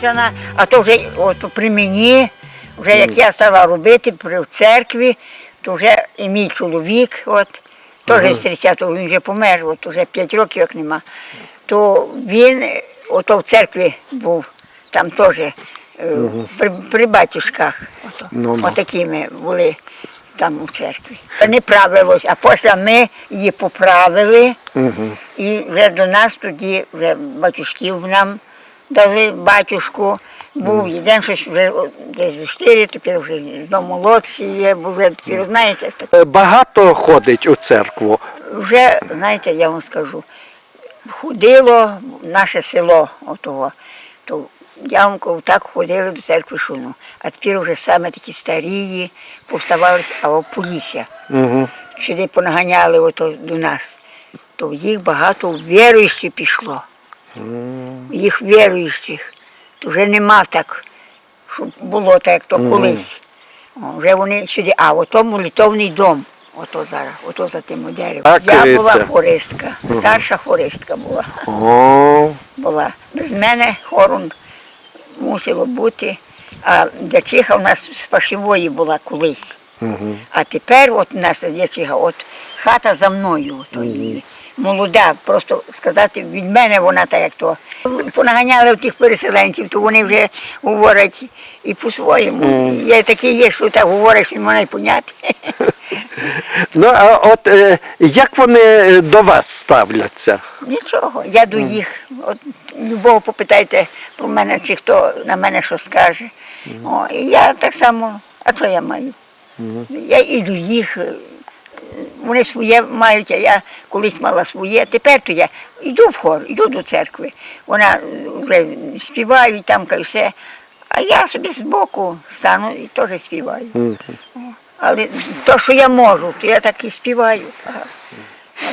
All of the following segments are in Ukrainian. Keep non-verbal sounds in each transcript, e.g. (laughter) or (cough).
була а то вже от при мені, вже як я стала робити при в церкві, то вже і мій чоловік, от, теж з 30-го, він вже помер, от вже 5 років як нема. То він ото в церкві був, там теж е, при, при батюшках. Ото, Ну, ну. Отакі ми були там у церкві. Не правилось, а після ми її поправили. І вже до нас тоді вже батюшків нам дали батюшку. Був один щось вже десь чотири, тепер вже знову молодші є, бо вже тепер знаєте, так, Е, Багато ходить у церкву. вже знаєте, я вам скажу, ходило наше село отого. То я вам кажу, так ходили до церкви шуну. А тепер вже саме такі старії поставалися, а Полісся. Угу. Сюди понаганяли ото до нас. То їх багато віруючих пішло. Їх віруючих. Вже нема так, щоб було так, як то колись. Вже вони сюди, а ото молитовний дом. Ото зараз, ото за тим деревом. Я була хористка, старша хористка була. Була. Без мене хором мусило бути. А дячиха у нас з пашивої була колись. А тепер от у нас дячиха, от хата за мною, то її. Молода, просто сказати, від мене вона так як то. Понаганяли тих переселенців, то вони вже говорять і по-своєму. Є такі є, що так говорять, що не можна й поняти. ну а от е, як вони е, до вас ставляться? Нічого, я до їх. От любого попитайте про мене, чи хто на мене що скаже. О, і я так само, а що я маю? Я і до їх. Е, Вони своє мають, а я колись мала своє. Тепер то я йду в хор, йду до церкви. Вона е, вже співають там й все. А я собі збоку стану і теж співаю. Але то, що я можу, то я так і співаю.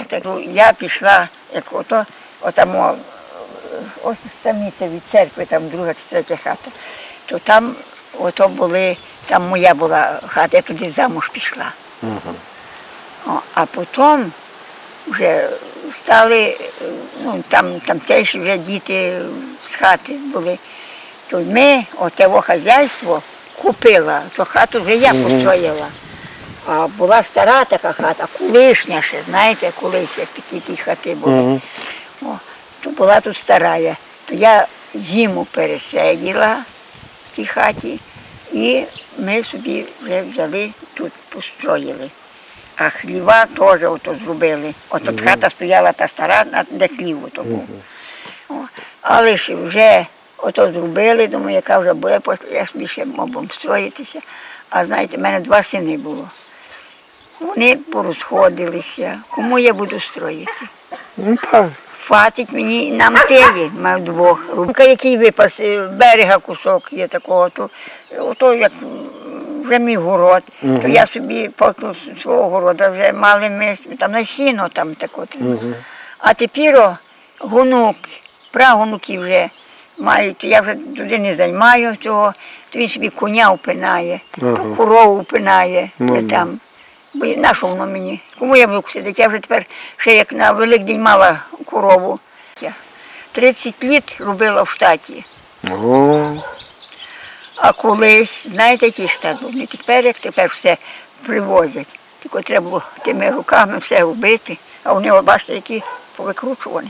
Так, ну, я пішла, як ото, отамо, ось саміця від церкви, там друга чи третя хата, то там ото були, там моя була хата, я туди замуж пішла. О, а потім вже стали, ну, там, там теж вже діти з хати були. То ми отево хазяйство купила, то хату вже я построїла. А була стара така хата, колишня ще, знаєте, колись як такі ті хати були. О, то була тут стара. То я зиму пересиділа в тій хаті, і ми собі вже взяли тут, построїли. А хліва теж ото зробили. Ото хата стояла та стара, де хлів ото був. Але ж вже ото зробили, думаю, яка вже буде, після я собі ще мабуть строїтися. А знаєте, в мене два сини було. Вони порозходилися. Кому я буду строїти? Ну, так. Фатить мені нам теє, маю двох. Рубка, який випас, е, берега кусок є такого, то ото як вже мій город, то я собі поки свого города вже мали ми там на сіно там так от. А тепер гонук, прагонуки вже мають, я вже туди не займаю цього, то він собі коня упинає, то корову упинає вже там. Бо на що воно мені? Кому я буду сидіти? Я вже тепер ще як на Великдень мала корову. Я 30 літ робила в штаті. О, А колись, знаєте, штат був? Не тепер, як тепер все привозять. Тільки треба було тими руками все робити. А вони, бачите, які повикручувані.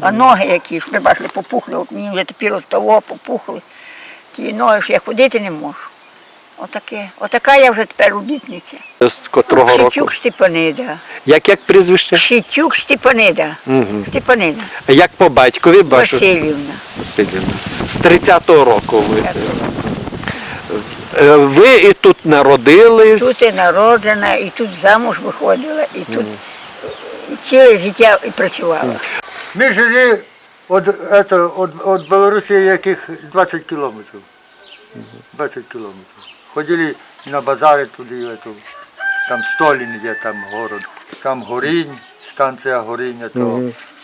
А ноги які ж, ви бачили, попухли, от мені вже тепер от того попухли. Ті ноги, що я ходити не можу. Отаке. Отака я вже тепер робітниця. з котрого року? Шитюк Степанида. Як як прізвище? Шитюк Степанида. Степанида. Як по батькові бачу? Васильівна. Василівна. З 30-го року ви. Е, Ви і тут народились. Тут і народжена, і тут замуж виходила, і тут ціле життя і працювала. Ми жили від, это, від, від Білорусі яких 20 кілометрів. 20 кілометрів. Ходили на базари туди, там Столін є, там город. Там Горінь, станція Горіння, то,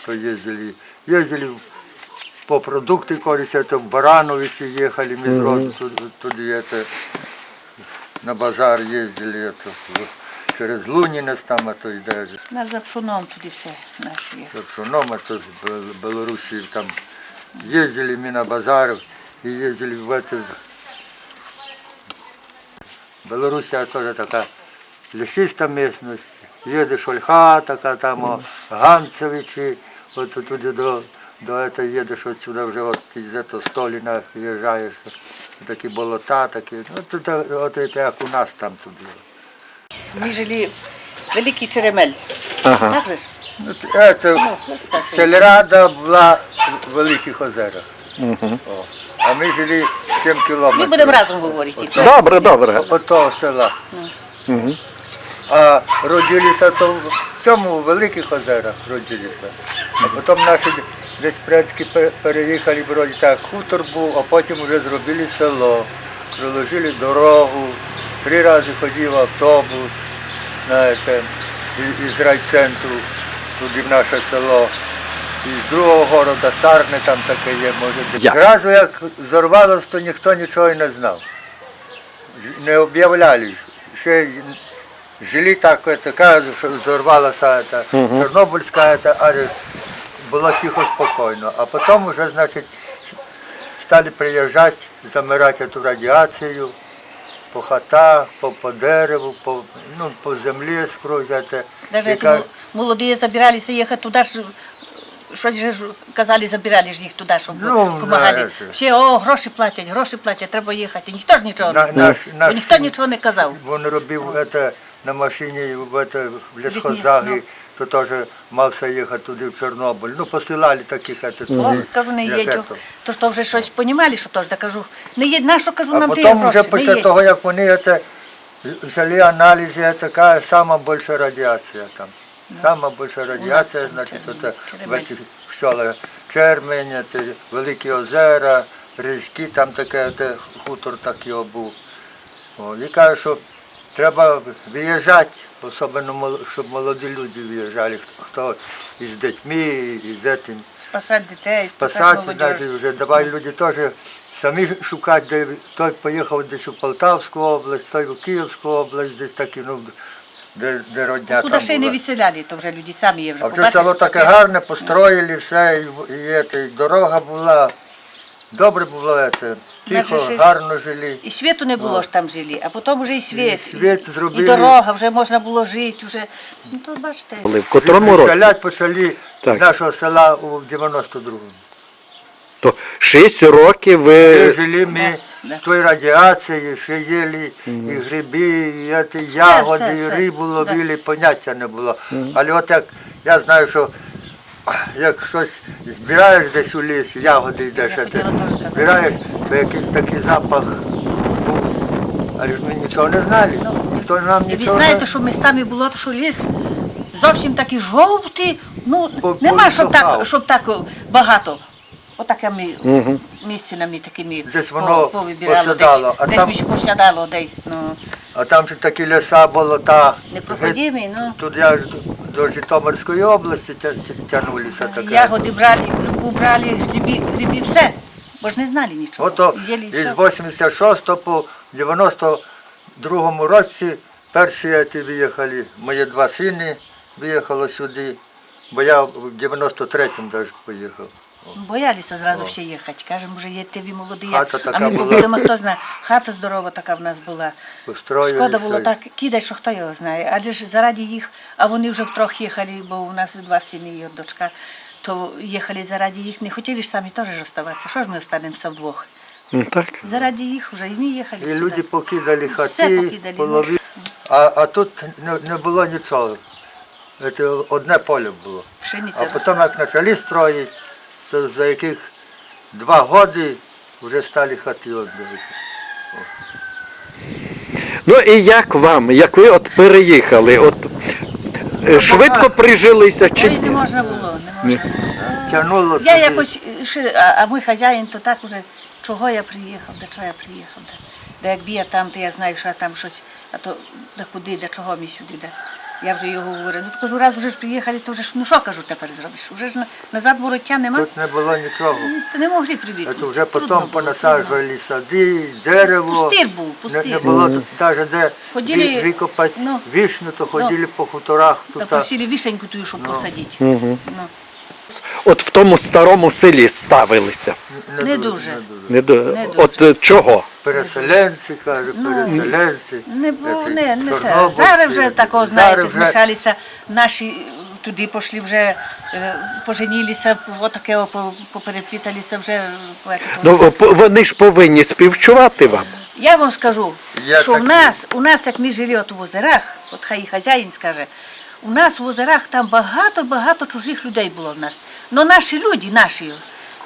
то їздили. Їздили по продукти колись, это, в Барановиці їхали, ми з роду туди, туди это, на базар їздили, это, в- через Лунінець там, а то йде. На за пшоном туди все наші є. Якщо номер, то з Бел- Білорусі там Ездили мы на базар и ездили в эту... Белоруссия тоже такая лесиста местность. Едешь Ольха, така там о, Ганцевичі, от туди до, до этого їдеш от сюди вже от із этого Століна виїжджаєш. Такі болота, такі. Ну, тут, от це як у нас там туди. Ми жили Великий Черемель. Ага. Так же ж? Ну, це, Ну, сільрада була в Великих озерах. О. А ми жили 7 кілометрів. Ми будемо разом говорити. Добре, добре. От того села. А родилися то в цьому в Великих озерах родилися. А потім наші десь предки переїхали, вроді так, хутор був, а потім вже зробили село, проложили дорогу, три рази ходив автобус знаєте, із, із райцентру туди в наше село. І з другого города, Сарни там таке є, може. десь. Як? Зразу як зорвалося, то ніхто нічого не знав не об'являли. Ще жили так, кажуть, що зорвалася та, Чорнобильська, та, було тихо спокійно. А потім вже, значить, стали приїжджати, замирати ту радіацію по хатах, по, по дереву, по, ну, по землі скрозь. це. Даже мол- молоді забиралися їхати туди ж. Щось же казали, забирали ж їх туди, щоб Ну, допомагали. Всі, о, гроші платять, гроші платять, треба їхати. Ніхто ж нічого не знав. ніхто нічого не казав. Він робив це на машині в, это, в Лісні, лісхозагі, ну. то теж мався їхати туди в Чорнобиль. Ну, посилали таких это, О, туди, кажу, не як їдь. ето. То що вже щось понімали, що то ж, да кажу, не їдь, на що кажу, А нам ті потім гроші, вже не після їдь. того, як вони це, взяли аналізи, така сама більша радіація там. Сама більша радіація, там значить, Чермень, це в Черемель. этих селах Чермень, це Великі озера, Різькі, там таке те, хутор такий був. О, і каже, що треба виїжджати, особливо щоб молоді люди виїжджали, хто, хто із дітьми, із цим. Спасати дітей, спасати значить, вже давай люди теж самі шукати, де той поїхав десь у Полтавську область, той у Київську область, десь такі, ну, де, де родня Куди там ще й не виселяли, то вже люди самі є вже. А вже село таке гарне, построїли все, і, і, це, і дорога була, добре було, це, тихо, ще ж- гарно жили. І світу не було ж там жили, а потім вже і світ. І світ і, зробили. і дорога, вже можна було жити, вже. Ну то бачите. В котрому році? Виселять почали Так. з нашого села у 92-му. То 6 років Ще ви. жили ми да. в той радіації, ще їли і гриби, і ці ягоди, все, і все. рибу Да. ловили, поняття не було. Але от як я знаю, що як щось збираєш десь у лісі, ягоди йдеш, а ти збираєш, то якийсь такий запах був. Але ж ми нічого не знали. Ніхто нам І ви нічого знаєте, не... що містами було, то що ліс зовсім такий жовтий, ну По- нема, щоб так, щоб так багато. Отаке ми місцинами такими Десь по- воно повибирало, посідало, десь, а десь там- між посядало, де, ну, А там ще такі ліса, болота. непроходимі, ну. Тут я ж до- Житомирської області тя- тя- тягнулися таке. Ягоди брали, клюку брали, грибі, грибі, все. Бо ж не знали нічого. Ото із все. 86 по 92 році перші ті виїхали, мої два сини виїхали сюди, бо я в 93-му навіть поїхав. Боялися зразу всі їхати. Кажемо, вже їдьте ви молоді. Хата а ми була. побудемо, хто знає. Хата здорова така в нас була. Устроїли Шкода було так, кидай, що хто його знає. Адже ж заради їх, а вони вже втрох їхали, бо у нас два і дочка, то їхали заради їх. Не хотіли ж самі теж ж оставатися. Що ж ми останемося вдвох? Ну, Так. Заради їх вже і ми їхали. І сюди. люди покидали Все хати, покидали, полові. А, а тут не, не було нічого. Це одне поле було. Пшениця А потім, як почали строїти, то за яких два роки вже стали хати відбивати. Ну і як вам, як ви от переїхали? От е, швидко прижилися чи Ой, не можна було, не можна було. Тягнуло Я туди. якось ще, а, а мій хазяїн то так уже, чого я приїхав, до чого я приїхав. Да, да якби я там, то я знаю, що я там щось, а то да куди, до чого мені сюди. Да. Я вже його говорю. Ну кажу, раз вже ж приїхали, то вже ж ну що кажу тепер зробиш? Уже ж на- назад вороття нема. Тут не було нічого. Ти не могли прибігти. Це вже потім понасаджували сади, дерево. Пустир був, Не, не було тут навіть де Ходили, ві- викопати ну, вишню, то ходили по хуторах. Та Тут, просили вишеньку тую, щоб посадити. Ну. От в тому старому селі ставилися? Не дуже. Не до... Не дуже. От е, чого? Переселенці, каже, переселенці. Не було, Це не, не те. чорнобильці. Зараз вже такого, знаєте, Зараз вже- змішалися наші. е, Туди пішли вже, е, поженілися, отаке о, по- поперепліталися вже. е, Ну, о, вони ж повинні співчувати вам. Я вам скажу, Я що так- в нас, у нас, як ми жили от у озерах, от хай і хазяїн скаже, у нас в озерах там багато-багато чужих людей було в нас. Но наші люди, наші,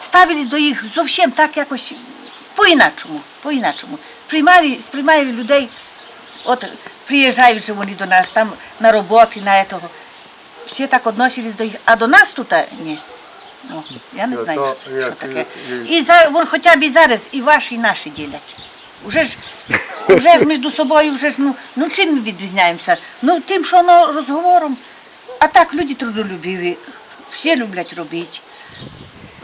ставились до їх зовсім так якось по-іначому, по-іначому. Приймали, сприймали людей, от приїжджають же вони до нас там на роботи, на этого. Всі так відносились до їх, а до нас тут ні. Ну, я не знаю, що таке. І за, вон хоча б і зараз і ваші, і наші ділять. Уже ж, уже ж між собою, вже ж, ну, ну чим ми відрізняємося? Ну тим, що воно розговором. А так люди трудолюбиві, всі люблять робити.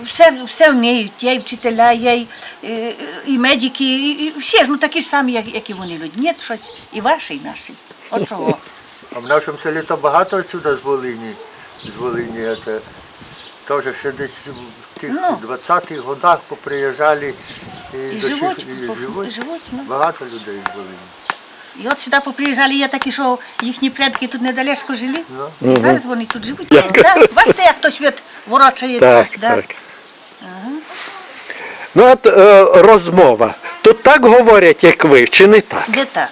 Все, все вміють, є і вчителя, є і, і, і медики, і, і всі ж ну такі ж самі, як, як і вони люди. Ні, щось і ваші, і наші. От чого. А в нашому селі то багато отсюда з Волині. З Волині це теж ще десь в тих Ну. 20-х годах поприїжджали і, І живуть, і живуть. живуть, ну. Багато людей Волині. І от сюди поприїжджали, є такі, що їхні предки тут недалечко жили. Ну. І зараз вони тут живуть. Да? Бачите, як то світ ворочається. Так, да? так. Ну от е, розмова. Тут так говорять, як ви, чи не так? Де так?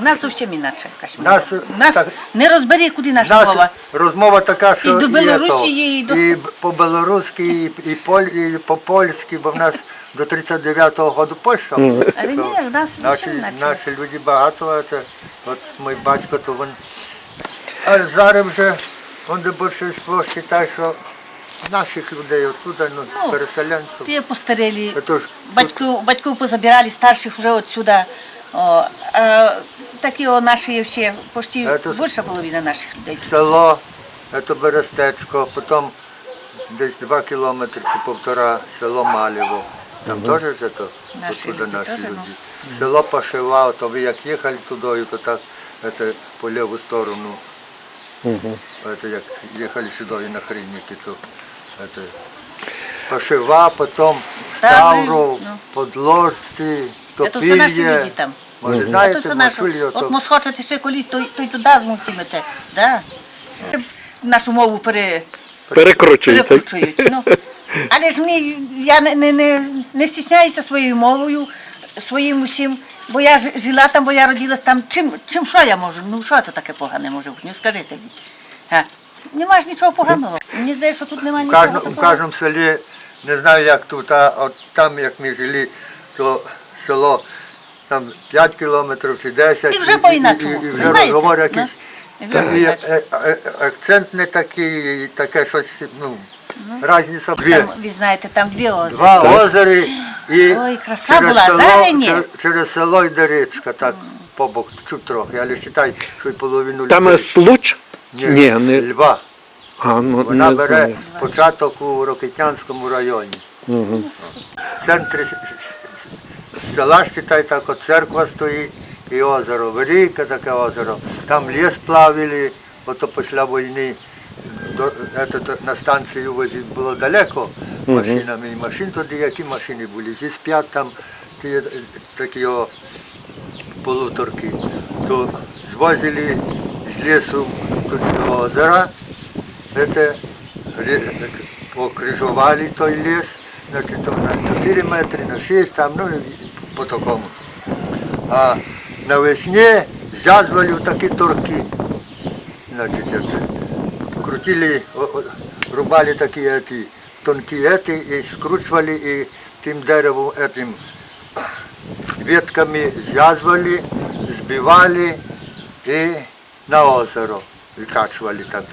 У нас зовсім інакше якась мова. Нас, У нас так- не розбери, куди наша нас мова. розмова така, що І до Білорусі, і до- і по-білоруськи, і, і, поль, і по-польськи, бо в нас (laughs) до 39-го року Польща була. Але ні, у нас наші, зовсім наші люди багато, це, от мій батько, то він... А зараз вже, він де більшість вважає, що наших людей оттуда, ну, Ну, переселенців. Ті постарілі, Це ж батьків, батьків позабирали старших вже отсюда. О, а, такі о, наші всі, почти А більша половина наших людей. село, це Берестечко, потім десь два кілометри чи півтора село Малєво. Там теж же то, Наші оттуда люди наші теж, люди. ну. Село Пашива, то ви як їхали туди, то так это, по ліву сторону. Это, як їхали сюди на Хринники, то это, Пашива, потім Ставри, Ставров, ну. Подложці, Це все наші Топільє. люди там. Може, А то знаєте, все наше. Машулі, От ото- ми схочете ще колі, то, то й туди змутимете. Да? Нашу мову пере, Перекручуєте. перекручують. Ну. Але ж мені, я не, не, не, не стісняюся своєю мовою, своїм усім, бо я жила там, бо я родилась там. Чим, чим що я можу? Ну що це таке погане може бути? Ну скажіть мені. Нема ж нічого поганого. Мені здається, що тут немає нічого кожному, у кожному селі, не знаю як тут, а от там як ми жили, то село там 5 кілометрів чи 10. І вже по-іначому, І, і, і вже розговор якийсь. по-іначому. е, е, акцент не такий, таке щось, ну, різниця. Дві. Там, ви знаєте, там дві озера. Два озери і Ой, краса була, село, чер- через село йде річка, так, по бок, чуть трохи, але вважай, що й половину Там е, случ? Ні, не. Льва. А, ну, Вона не бере знаю. початок у Рокитянському районі. В центрі с- с- села считай, так от церква стоїть і озеро, велике таке озеро. Там ліс плавили, ото після війни до, ето, то на станцію возити було далеко машинами. І машин тоді які машини були? Зі п'ять там ті, е, такі о, полуторки. То звозили з лісу до озера, это, покрижували той ліс, значить, то на 4 метри, на 6 там, ну і по такому. А навесні зв'язували такі торки. Значить, это, крутили, о- о, рубали такі эти, тонкі эти, і скручували і тим деревом этим ветками зв'язували, збивали і на озеро викачували так.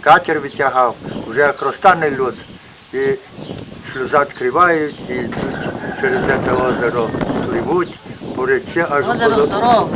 Катер витягав, вже як розтане льод, і шлюза відкривають, і йдуть через це озеро пливуть по річці аж Озеро в